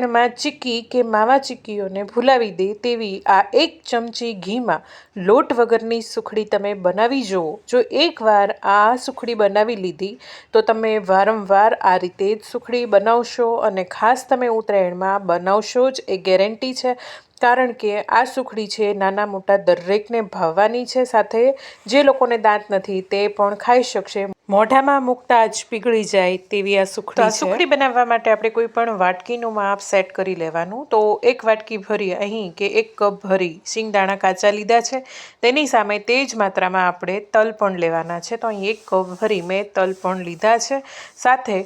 ઉત્તરાયણમાં ચીક્કી કે માવા ચીક્કીઓને ભૂલાવી દે તેવી આ એક ચમચી ઘીમાં લોટ વગરની સુખડી તમે બનાવી જુઓ. જો એકવાર આ સુખડી બનાવી લીધી, તો તમે વારંવાર આ રીતે જ સુખડી બનાવશો અને ખાસ તમે ઉત્તરાયણમાં બનાવશો જ એ ગેરંટી છે. કારણ કે આ સુખડી છે નાના મોટા દરેકને ભાવવાની છે સાથે જે લોકોને દાંત નથી તે પણ ખાઈ શકશે. મોઢામાં મૂકતા જ પીગળી જાય તેવી આ સુખડી આ સુખડી બનાવવા માટે આપણે કોઈ પણ વાટકીનું માપ સેટ કરી લેવાનું. તો એક વાટકી ભરી અહીં કે એક કપ ભરી શિંગદાણા કાચા લીધા છે. તેની સામે તે જ માત્રામાં આપણે તલ પણ લેવાના છે. તો અહીં એક કપ ભરી મેં તલ પણ લીધા છે. સાથે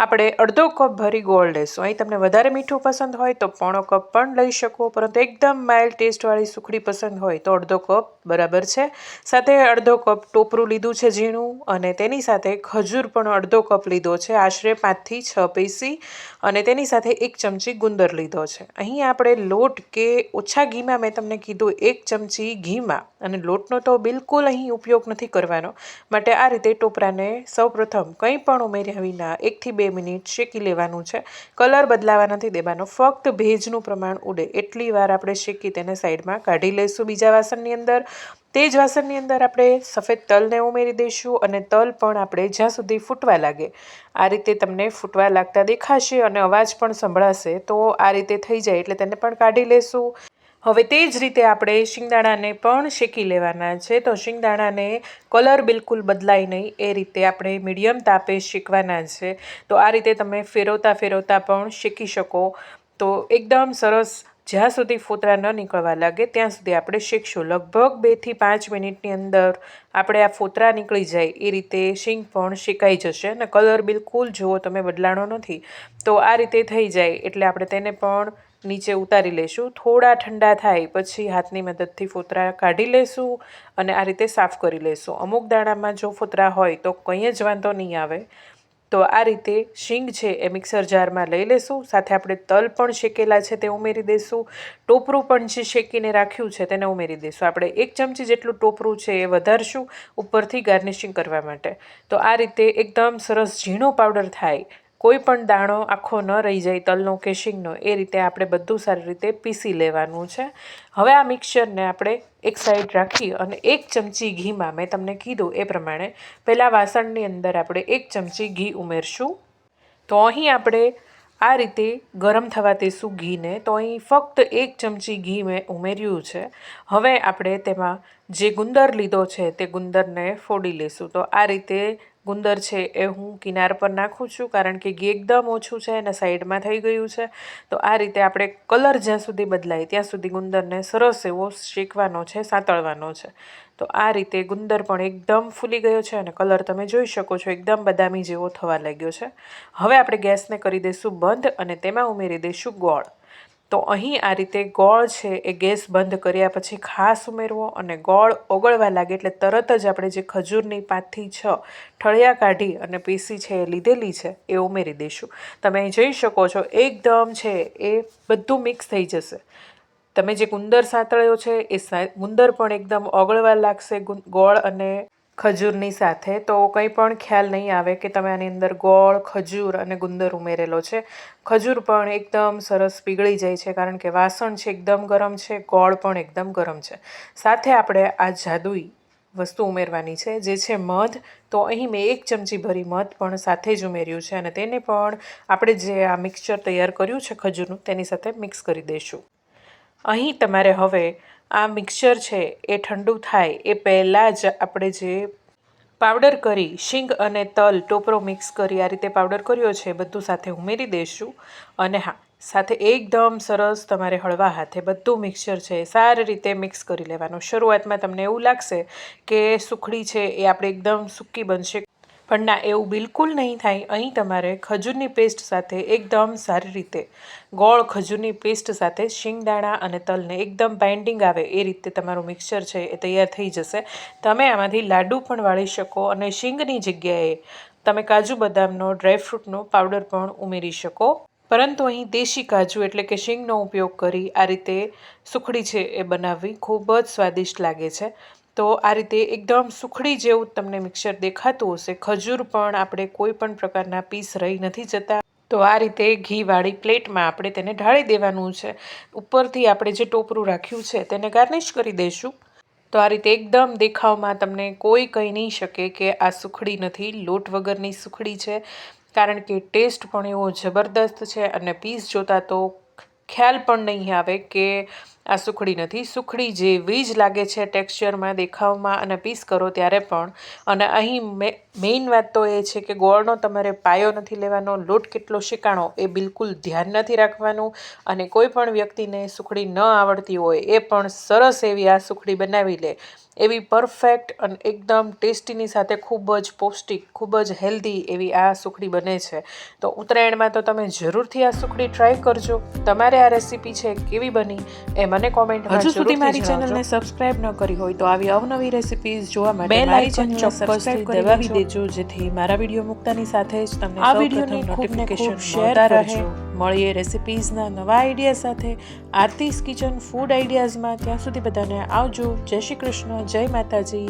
આપણે અડધો કપ ભરી ગોળ લેશું. અહીં તમને વધારે મીઠું પસંદ હોય તો પોણો કપ પણ લઈ શકો, પરંતુ એકદમ માઇલ્ડ ટેસ્ટવાળી સુખડી પસંદ હોય તો અડધો કપ બરાબર છે. સાથે અડધો કપ ટોપરું લીધું છે ઝીણું અને તેની સાથે ખજૂર પણ અડધો કપ લીધો છે. આશરે પાંચથી છ પૈસી અને તેની સાથે એક ચમચી ગુંદર લીધો છે. અહીં આપણે લોટ કે ઓછા ઘીમાં મેં તમને કીધું એક ચમચી ઘીમાં અને લોટનો તો બિલકુલ અહીં ઉપયોગ નથી કરવાનો. માટે આ રીતે ટોપરાને સૌપ્રથમ કંઈ પણ ઉમેર્યા વિના એકથી બે મિનિટ શેકી લેવાનું છે. કલર બદલાવા નથી દેવાનો. ફક્ત ભેજનું પ્રમાણ ઉડે. એટલી વાર આપણે શેકી તેને સાઈડમાં કાઢી લઈશું બીજા વાસણની અંદર. તે જ વાસણની અંદર આપણે સફેદ તલને ઉમેરી દઈશું અને તલ પણ આપણે જ્યાં સુધી ફૂટવા લાગે. આ રીતે તમને ફૂટવા લાગતા દેખાશે અને અવાજ પણ સંભળાશે. તો આ રીતે થઈ જાય એટલે તેને પણ કાઢી લેશું હવે તે જ રીતે આપણે શિંગદાણાને પણ શેકી લેવાના છે. તો શિંગદાણાને કલર બિલકુલ બદલાય નહીં. એ રીતે આપણે મીડિયમ તાપે શેકવાના છે. તો આ રીતે તમે ફેરવતા ફેરવતા પણ શેકી શકો. તો એકદમ સરસ જ્યાં સુધી ફોતરા ન નીકળવા લાગે ત્યાં સુધી આપણે શેકશું. લગભગ બેથી પાંચ મિનિટની અંદર આપણે આ ફોતરા નીકળી જાય. એ રીતે શીંગ પણ શેકાઈ જશે અને કલર બિલકુલ જુઓ તમે બદલાણો નથી. તો આ રીતે થઈ જાય. એટલે આપણે તેને પણ નીચે ઉતારી લઈશું થોડા ઠંડા થાય પછી હાથની મદદથી ફોતરા કાઢી લઈશું અને આ રીતે સાફ કરી લઈશું અમુક દાણામાં જો ફોતરા હોય તો કંઈ જ વાંધો નહીં આવે. તો આ રીતે શીંગ છે એ મિક્સર જારમાં લઈ લેશું. સાથે આપણે તલ પણ શેકેલા છે તે ઉમેરી દઈશું ટોપરું પણ જે શેકીને રાખ્યું છે તેને ઉમેરી દઈશું આપણે એક ચમચી જેટલું ટોપરું છે એ વધારશું ઉપરથી ગાર્નિશિંગ કરવા માટે. તો આ રીતે એકદમ સરસ ઝીણો પાવડર થાય કોઈ પણ દાણો આખો ન રહી જાય, તલનો કે શીંગનો, એ રીતે આપણે બધું સારી રીતે પીસી લેવાનું છે. હવે આ મિક્સરને આપણે એક સાઈડ રાખી અને એક ચમચી ઘીમાં મેં તમને કીધું એ પ્રમાણે પહેલાં વાસણની અંદર આપણે એક ચમચી ઘી ઉમેરશું. તો અહીં આપણે આ રીતે ગરમ થવા દેશું ઘીને. તો અહીં ફક્ત એક ચમચી ઘી મેં ઉમેર્યું છે. હવે આપણે તેમાં જે ગુંદર લીધો છે તે ગુંદરને ફોડી લેશું. તો આ રીતે ગુંદર છે એ હું કિનાર પર નાખું છું કારણ કે ઘી એકદમ ઓછું છે અને સાઈડમાં થઈ ગયું છે. તો આ રીતે આપણે કલર જ્યાં સુધી બદલાય ત્યાં સુધી ગુંદરને સરસ એવો શેકવાનો છે, સાંતળવાનો છે. તો આ રીતે ગુંદર પણ એકદમ ફૂલી ગયો છે અને કલર તમે જોઈ શકો છો, એકદમ બદામી જેવો થવા લાગ્યો છે. હવે આપણે ગેસને કરી દઈશું બંધ અને તેમાં ઉમેરી દઈશું ગોળ. તો અહીં આ રીતે ગોળ છે એ ગેસ બંધ કર્યા પછી ખાસ ઉમેરવો અને ગોળ ઓગળવા લાગે એટલે તરત જ આપણે જે ખજૂરની પાંચથી છ ઠળિયા કાઢી અને પીસી છે એ લીધેલી છે એ ઉમેરી દઈશું. તમે અહીં જોઈ શકો છો એકદમ છે એ બધું મિક્સ થઈ જશે. તમે જે ગુંદર સાંતળ્યો છે એ ગુંદર પણ એકદમ ઓગળવા લાગશે ગોળ અને ખજૂરની સાથે. તો કંઈ પણ ખ્યાલ નહીં આવે કે તમે આની અંદર ગોળ, ખજૂર અને ગુંદર ઉમેરેલો છે. ખજૂર પણ એકદમ સરસ પીગળી જાય છે કારણ કે વાસણ છે એકદમ ગરમ છે, ગોળ પણ એકદમ ગરમ છે. સાથે આપણે આ જાદુઈ વસ્તુ ઉમેરવાની છે, જે છે મધ. તો અહીં મેં એક ચમચી ભરી મધ પણ સાથે જ ઉમેર્યું છે અને તેને પણ આપણે જે આ મિક્સચર તૈયાર કર્યું છે ખજૂરનું તેની સાથે મિક્સ કરી દઈશું. અહીં તમારે હવે આ મિક્સર છે, એ ઠંડુ થાય, એ પહેલાં જ આપણે જે પાવડર કરી, શીંગ અને તલ ટોપરો મિક્સ કરી, આ રીતે પાવડર કર્યો છે, બધું સાથે ઉમેરી દઈશું અને હા, સાથે એકદમ સરસ તમારે હળવા હાથે બધું મિક્સચર છે સારી રીતે મિક્સ કરી લેવાનું. શરૂઆતમાં તમને એવું લાગશે કે સુખડી છે, એ આપણે એકદમ સૂકી બનશે પણ ના, એવું બિલકુલ નહીં થાય. અહીં તમારે ખજૂરની પેસ્ટ સાથે એકદમ સારી રીતે ગોળ ખજૂરની પેસ્ટ સાથે શિંગદાણા અને તલને એકદમ બાઇન્ડિંગ આવે. એ રીતે તમારું મિક્સચર છે એ તૈયાર થઈ જશે. તમે આમાંથી લાડુ પણ વાળી શકો અને શીંગની જગ્યાએ તમે કાજુ બદામનો ડ્રાયફ્રૂટનો પાવડર પણ ઉમેરી શકો. પરંતુ અહીં દેશી કાજુ એટલે કે શીંગનો ઉપયોગ કરી આ રીતે સુખડી છે એ બનાવવી ખૂબ જ સ્વાદિષ્ટ લાગે છે. તો આ રીતે એકદમ સુખડી જેવું તમને મિક્સર દેખાતું હશે. ખજૂર પણ આપણે કોઈ પણ પ્રકારના પીસ રહી નથી જતા. તો આ રીતે ઘીવાળી પ્લેટમાં આપણે તેને ઢાળી દેવાનું છે. ઉપરથી આપણે જે ટોપરું રાખ્યું છે તેને ગાર્નિશ કરી દઈશું. તો આ રીતે એકદમ દેખાવમાં તમને કોઈ કહી નહીં શકે કે આ સુખડી નથી. લોટ વગરની સુખડી છે. કારણ કે ટેસ્ટ પણ એવો જબરદસ્ત છે અને પીસ જોતાં તો ખ્યાલ પણ નહીં આવે કે આ સુખડી નથી. સુખડી જેવી જ લાગે છે ટેક્સચરમાં, દેખાવમાં અને પીસ કરો ત્યારે પણ. અને અહીં મેઇન વાત તો એ છે કે ગોળનો તમારે પાયો નથી લેવાનો, લોટ કેટલો શેકાણો એ બિલકુલ ધ્યાન નથી રાખવાનું અને કોઈ પણ વ્યક્તિને સુખડી ન આવડતી હોય એ પણ સરસ એવી આ સુખડી બનાવી લે. એવી પરફેક્ટ અને એકદમ ટેસ્ટીની સાથે ખૂબ જ પૌષ્ટિક, ખૂબ જ હેલ્ધી એવી આ સુખડી બને છે. તો ઉત્તરાયણમાં તો તમે જરૂરથી આ સુખડી ટ્રાય કરજો. તમારે આ રેસીપી છે કેવી બની એ મને કોમેન્ટમાં હજુ સુધી મારી ચેનલને સબસ્ક્રાઇબ ન કરી હોય તો આવી અવનવી રેસિપીઝ જોવા માટે બેલ આઇકન કરી દબાવી દેજો. જેથી મારા વીડિયો મુકતાની સાથે જ તમને આ વિડીયોની નોટિફિકેશન શેર કરજો. મળીએ રેસિપીઝના નવા આઈડિયા સાથે. આરતીસ કિચન ફૂડ આઈડિયાઝમાં ત્યાં સુધી બધાને આવજો. જય શ્રી કૃષ્ણ. જય માતાજી.